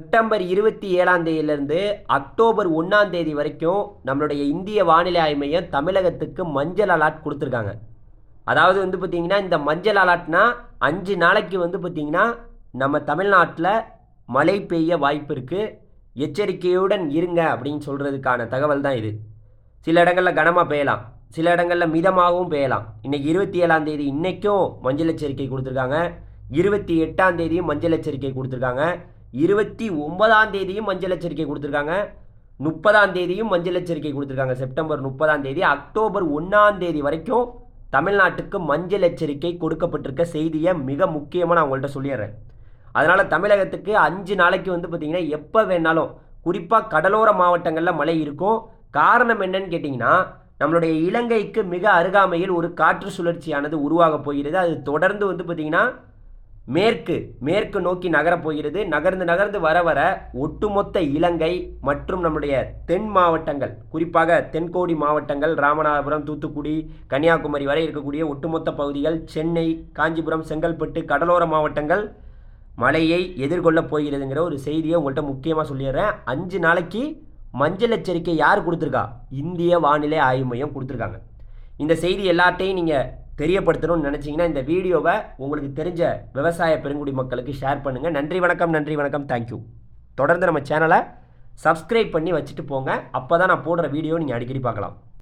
September இருபத்தி ஏழாம் தேதியிலிருந்து அக்டோபர் ஒன்றாம் தேதி வரைக்கும் நம்மளுடைய இந்திய வானிலை ஆய்வு மையம் தமிழகத்துக்கு மஞ்சள் அலாட் கொடுத்துருக்காங்க. அதாவது வந்து பார்த்திங்கன்னா இந்த மஞ்சள் அலாட்னா அஞ்சு நாளைக்கு வந்து பார்த்திங்கன்னா நம்ம தமிழ்நாட்டில் மழை பெய்ய வாய்ப்பு இருக்குது எச்சரிக்கையுடன் இருங்க அப்படின்னு சொல்கிறதுக்கான தகவல் தான் இது. சில இடங்களில் கனமாக பெய்யலாம். சில இடங்களில் மிதமாகவும் பெய்யலாம். இன்றைக்கி இருபத்தி ஏழாம் தேதி இன்றைக்கும் மஞ்சள் எச்சரிக்கை கொடுத்துருக்காங்க. இருபத்தி எட்டாம் தேதியும் மஞ்சள் எச்சரிக்கை கொடுத்துருக்காங்க. இருபத்தி ஒன்பதாம் தேதியும் மஞ்சள் எச்சரிக்கை கொடுத்துருக்காங்க. முப்பதாம் தேதியும் மஞ்சள் எச்சரிக்கை கொடுத்துருக்காங்க. செப்டம்பர் முப்பதாம் தேதி அக்டோபர் ஒன்றாம் தேதி வரைக்கும் தமிழ்நாட்டுக்கு மஞ்சள் எச்சரிக்கை கொடுக்கப்பட்டிருக்க செய்தியை மிக முக்கியமாக நான் உங்கள்கிட்ட சொல்லிடுறேன். அதனால் தமிழகத்துக்கு அஞ்சு நாளைக்கு வந்து பார்த்திங்கன்னா எப்போ வேணாலும் குறிப்பாக கடலோர மாவட்டங்களில் மழை இருக்கும். காரணம் என்னன்னு கேட்டிங்கன்னா நம்மளுடைய இலங்கைக்கு மிக அருகாமையில் ஒரு காற்று சுழற்சியானது உருவாக போகிறது. அது தொடர்ந்து வந்து பார்த்திங்கன்னா மேற்கு மேற்கு நோக்கி நகரப் போகிறது. நகர்ந்து நகர்ந்து வர வர ஒட்டுமொத்த இலங்கை மற்றும் நம்முடைய தென் மாவட்டங்கள் குறிப்பாக தென்கோடி மாவட்டங்கள் ராமநாதபுரம் தூத்துக்குடி கன்னியாகுமரி வரை இருக்கக்கூடிய ஒட்டுமொத்த பகுதிகள் சென்னை காஞ்சிபுரம் செங்கல்பட்டு கடலோர மாவட்டங்கள் மழையை எதிர்கொள்ளப் போகிறதுங்கிற ஒரு செய்தியை உங்கள்கிட்ட முக்கியமாக சொல்லிடுறேன். அஞ்சு நாளைக்கு மஞ்சள் எச்சரிக்கை யார் கொடுத்துருக்கா? இந்திய வானிலை ஆய்வு மையம் கொடுத்துருக்காங்க. இந்த செய்தி எல்லாத்தையும் நீங்கள் தெரியப்படுத்தணும்னு நினச்சிங்கன்னா இந்த வீடியோவை உங்களுக்கு தெரிஞ்ச விவசாய பெருங்குடி மக்களுக்கு ஷேர் பண்ணுங்கள் நன்றி வணக்கம் நன்றி வணக்கம். தேங்க்யூ தொடர்ந்து நம்ம சேனலை சப்ஸ்கிரைப் பண்ணி வச்சுட்டு போங்க. அப்போ தான் நான் போடுற வீடியோ நீங்கள் அடிக்கடி பார்க்கலாம்.